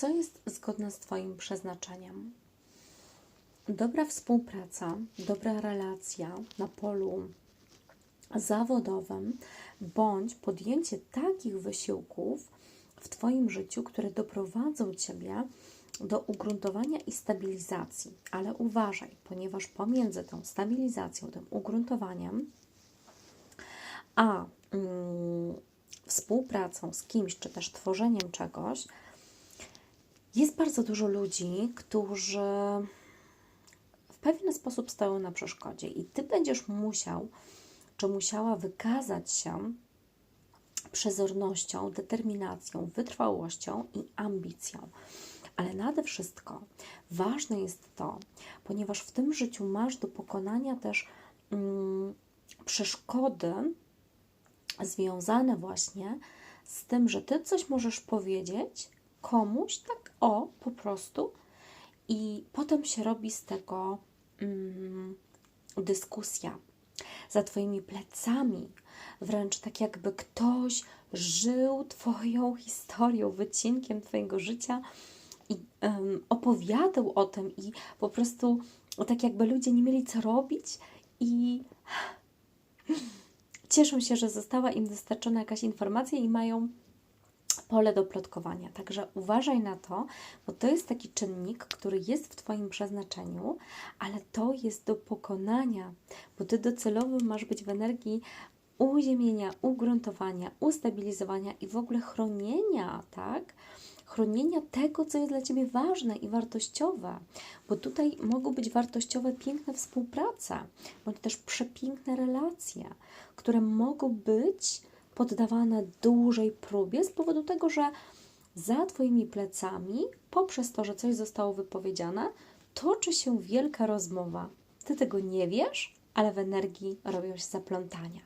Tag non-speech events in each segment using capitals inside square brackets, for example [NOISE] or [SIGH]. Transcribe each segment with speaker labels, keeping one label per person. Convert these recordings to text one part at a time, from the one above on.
Speaker 1: co jest zgodne z Twoim przeznaczeniem. Dobra współpraca, dobra relacja na polu zawodowym, bądź podjęcie takich wysiłków w Twoim życiu, które doprowadzą Ciebie do ugruntowania i stabilizacji. Ale uważaj, ponieważ pomiędzy tą stabilizacją, tym ugruntowaniem, a mm, współpracą z kimś, czy też tworzeniem czegoś, jest bardzo dużo ludzi, którzy w pewien sposób stoją na przeszkodzie, i ty będziesz musiał, czy musiała wykazać się przezornością, determinacją, wytrwałością i ambicją. Ale nade wszystko ważne jest to, ponieważ w tym życiu masz do pokonania też mm, przeszkody związane właśnie z tym, że ty coś możesz powiedzieć komuś tak o po prostu i potem się robi z tego mm, dyskusja. Za Twoimi plecami, wręcz tak jakby ktoś żył Twoją historią, wycinkiem Twojego życia i um, opowiadał o tym, i po prostu tak jakby ludzie nie mieli co robić i [LAUGHS] cieszą się, że została im dostarczona jakaś informacja i mają pole do plotkowania. Także uważaj na to, bo to jest taki czynnik, który jest w Twoim przeznaczeniu, ale to jest do pokonania, bo Ty docelowo masz być w energii uziemienia, ugruntowania, ustabilizowania i w ogóle chronienia, tak? Chronienia tego, co jest dla Ciebie ważne i wartościowe, bo tutaj mogą być wartościowe piękne współprace, bądź też przepiękne relacje, które mogą być poddawane dużej próbie z powodu tego, że za Twoimi plecami, poprzez to, że coś zostało wypowiedziane, toczy się wielka rozmowa. Ty tego nie wiesz, ale w energii robią się zaplątania.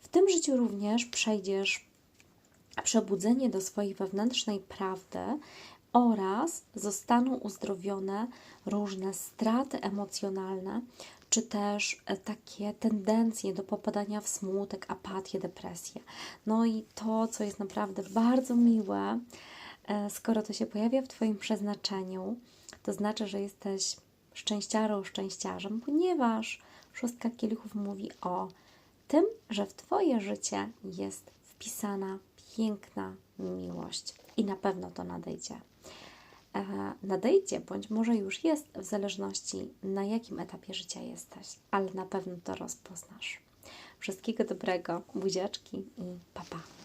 Speaker 1: W tym życiu również przejdziesz przebudzenie do swojej wewnętrznej prawdy oraz zostaną uzdrowione różne straty emocjonalne, czy też e, takie tendencje do popadania w smutek, apatię, depresję. No i to, co jest naprawdę bardzo miłe, e, skoro to się pojawia w Twoim przeznaczeniu, to znaczy, że jesteś szczęściarą, szczęściarzem, ponieważ szóstka kielichów mówi o tym, że w Twoje życie jest wpisana piękna miłość i na pewno to nadejdzie. E, nadejdzie, bądź może już jest, w zależności na jakim etapie życia jesteś, ale na pewno to rozpoznasz. Wszystkiego dobrego, buziaczki i papa. Pa.